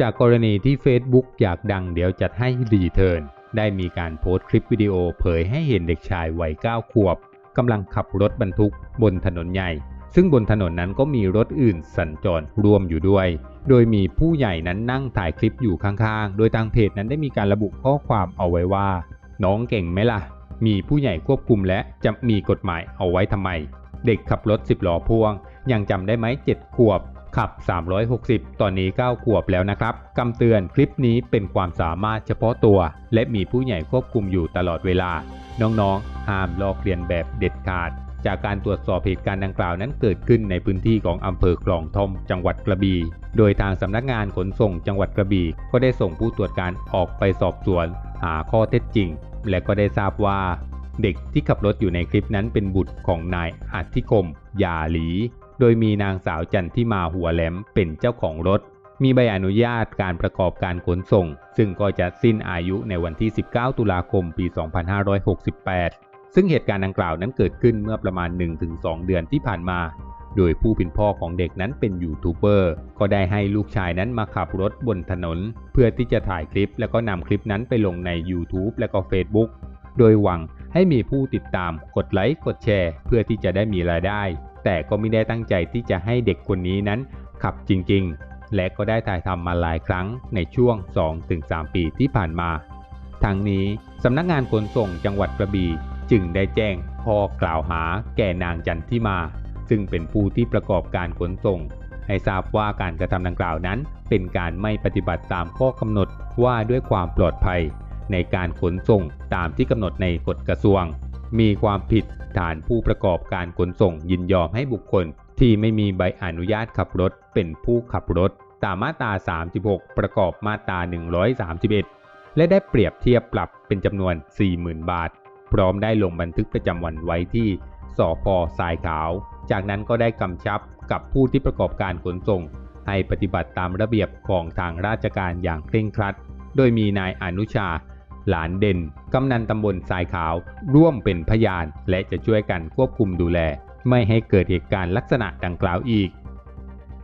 จากกรณีที่ Facebook อยากดังเดี๋ยวจัดให้รีเทิร์นได้มีการโพสต์คลิปวิดีโอเผยให้เห็นเด็กชายวัย 9 ขวบกำลังขับรถบรรทุกบนถนนใหญ่ ซึ่งบนถนนนั้นก็มีรถอื่นสัญจรร่วมอยู่ด้วย โดยมีผู้ใหญ่นั้นนั่งถ่ายคลิปอยู่ข้างๆ โดยทางเพจนั้นได้มีการระบุข้อความเอาไว้ว่า น้องเก่งไหมล่ะ มีผู้ใหญ่ควบคุมและจะมีกฎหมายเอาไว้ทำไม เด็กขับรถ10ล้อพ่วง ยังจำได้ไหม7ขวบ ขับ 360 ตอนนี้ 9 ขวบแล้วนะครับคำเตือนคลิปนี้เป็นความสามารถเฉพาะตัว และมีผู้ใหญ่ควบคุมอยู่ตลอดเวลา น้องๆ ห้ามลอกเลียนแบบเด็ดขาด จากการตรวจสอบเหตุการณ์ดังกล่าวนั้นเกิดขึ้นในพื้นที่ของอำเภอคลองทอมจังหวัดกระบี่ โดยทางสำนักงานขนส่งจังหวัดกระบี่ ก็ได้ส่งผู้ตรวจการออกไปสอบสวน หาข้อเท็จจริง และก็ได้ทราบว่า เด็กที่ขับรถอยู่ในคลิปนั้นเป็นบุตรของนายอัธิคมยาหลี โดยมีนางสาวจันทิมาหัวแหลมเป็นเจ้าของรถ มีใบอนุญาตการประกอบการขนส่ง ซึ่งก็จะสิ้นอายุในวันที่ 19 ตุลาคมปี 2568 ซึ่งเหตุการณ์ดังกล่าวนั้นเกิดขึ้นเมื่อประมาณ 1-2 เดือนที่ผ่านมา โดยผู้เป็นพ่อของเด็กนั้นเป็นยูทูบเบอร์ ก็ได้ให้ลูกชายนั้นมาขับรถบนถนน เพื่อที่จะถ่ายคลิปแล้วก็นำคลิปนั้นไปลงใน YouTube และก็ Facebook โดยหวังให้มีผู้ติดตามกดไลค์กดแชร์ เพื่อที่จะได้มีรายได้ แต่ก็ไม่ได้ตั้งใจที่จะให้เด็กคนนี้นั้นขับจริงๆ และก็ได้ถ่ายทำมาหลายครั้งในช่วง 2-3 ปีที่ผ่านมา ทั้งนี้สำนักงานขนส่งจังหวัดกระบี่จึงได้แจ้งข้อกล่าวหาแก่นางจันทิมา ซึ่งเป็นผู้ที่ประกอบการขนส่ง ให้ทราบว่าการกระทำดังกล่าวนั้น เป็นการไม่ปฏิบัติตามข้อกำหนดว่าด้วยความปลอดภัย ในการขนส่งตามที่กำหนดในกฎกระทรวง มีความผิดฐานผู้ประกอบการขนส่งยินยอมให้บุคคล ที่ไม่มีใบอนุญาตขับรถเป็นผู้ขับรถ ตามมาตรา 36 ประกอบมาตรา 131 และได้เปรียบเทียบปรับเป็นจำนวน 40,000 บาท พร้อมได้ลงบันทึกประจำวันไว้ที่สพทรายขาว จากนั้นก็ได้กำชับกับผู้ที่ประกอบการขนส่ง ให้ปฏิบัติตามระเบียบของทางราชการอย่างเคร่งครัด โดยมีนายอนุชา หลานเด่น กำนันตำบลทรายขาว ร่วมเป็นพยาน และจะช่วยกันควบคุมดูแล ไม่ให้เกิดเหตุการณ์ลักษณะดังกล่าวอีก